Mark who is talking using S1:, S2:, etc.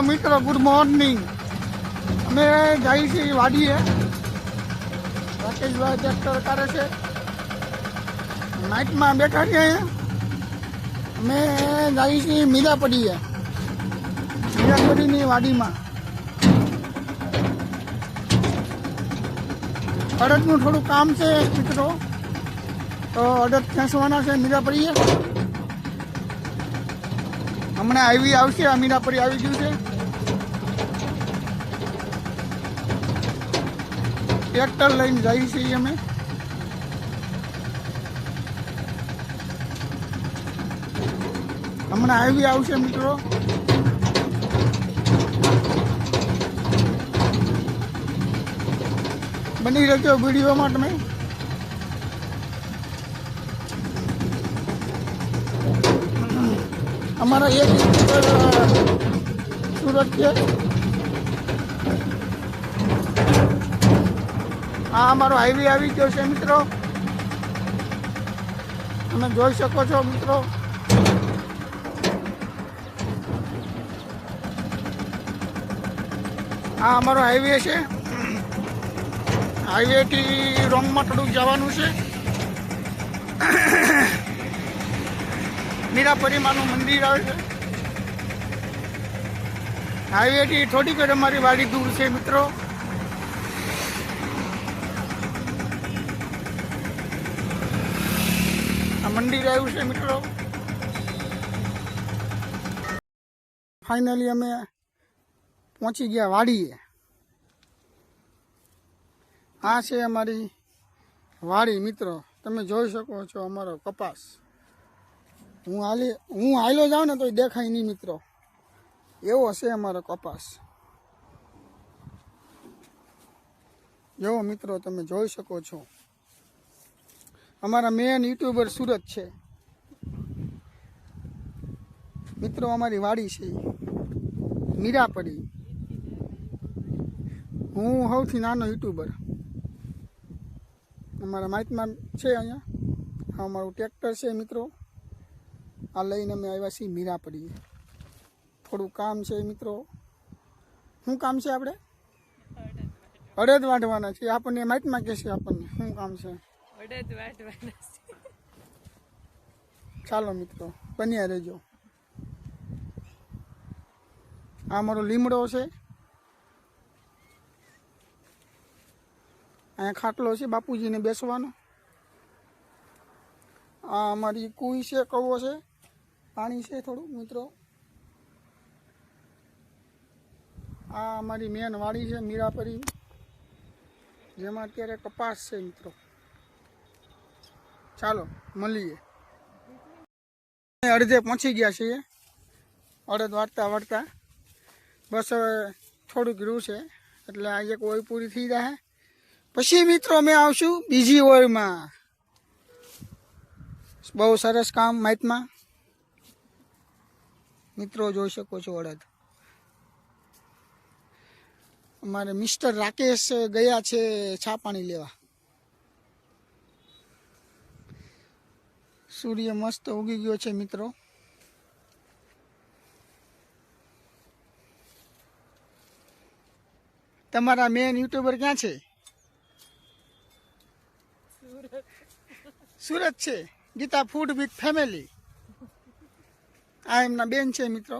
S1: મિત્રો, good morning. અમે જઈએ છીએ વાડીએ. રાકેશભાઈ ટ્રેક્ટર કરે છે. નાઇટમાં બેઠા છીએ અમે જઈએ છીએ મીરાપડીએ. મીરાપડીની વાડીમાં. અડદનું થોડું કામ છે, મિત્રો. તો અડદ ખેંચવાના છે મીરાપડીએ. હમણાં આવી આવશે અમીનાપુરી આવી ગયું છે. ટ્રેક્ટર લઈને જઈએ છીએ અમે. હમણાં આવી આવશે મિત્રો. બની રહેજો વિડીયોમાં તમે. અમારા એક સુરત છે. આ અમારો હાઈવે આવી ગયો છે, મિત્રો. તમે જોઈ શકો છો, મિત્રો. આ અમારો હાઈવે છે. હાઈવેથી રોંગમાં થોડુંક જવાનું છે. મીરાપરીમાનું મંદિર આવે છે. હાઈવે થી થોડીક જ અમારી વાડી દૂર છે મિત્રો. આ મંદિર આવ્યું છે મિત્રો. ફાઇનલી અમે પહોંચી ગયા વાડીએ. આ છે અમારી વાડી મિત્રો. તમે જોઈ શકો છો અમારો કપાસ. હું હાલી, હું હાલો જાઉં ને તો દેખાય નહીં મિત્રો. એવો છે અમારો કપાસ. જેવો મિત્રો તમે જોઈ શકો છો. અમારા મેન યુટ્યુબર સુરત છે. મિત્રો, અમારી વાડી છે. મીરાપડી હું સૌથી નાનો યુટ્યુબર અમારા માહિતમાં છે અહીંયા. અમારું ટ્રેક્ટર છે મિત્રો. આ લઈને અમે આવ્યા છીએ મીરાપડી થોડું કામ છે મિત્રો. શું કામ છે આપણે? અડદ વાઢવાના છે આપણને માઇકમાં કહેશે આપણને. શું કામ છે?
S2: અડદ છે.
S1: ચાલો મિત્રો બન્યા રહેજો. આ મારો લીમડો છે. અહીંયા ખાટલો છે બાપુજીને બેસવાનો. આ અમારી કુઈ છે કવો છે. પાણી છે થોડું, મિત્રો. આ અમારી મેન વાડી છે, મીરાપરી. જેમાં અત્યારે કપાસ છે, મિત્રો. ચાલો, મળીએ. અડધે પહોંચી ગયા છીએ. અડધ વાળતા વાળતા બસ હવે થોડુંક રહ્યું છે, એટલે આ એક ઓય પૂરી થઈ જાય. પછી, મિત્રો, અમે આવશું બીજી ઓયમાં. બહુ સરસ કામ માઇટમાં મિત્રો જોઈ શકો છો અડદ અમારે મિસ્ટર રાકેશ ગયા છે છા પાણી લેવા. સૂર્ય મસ્ત ઉગી ગયો છે મિત્રો. તમારા મેન યુટ્યુબર ક્યાં છે? સુરત. છે. ગીતા ફૂડ વિથ ફેમિલી આ એમના બેન છે મિત્રો.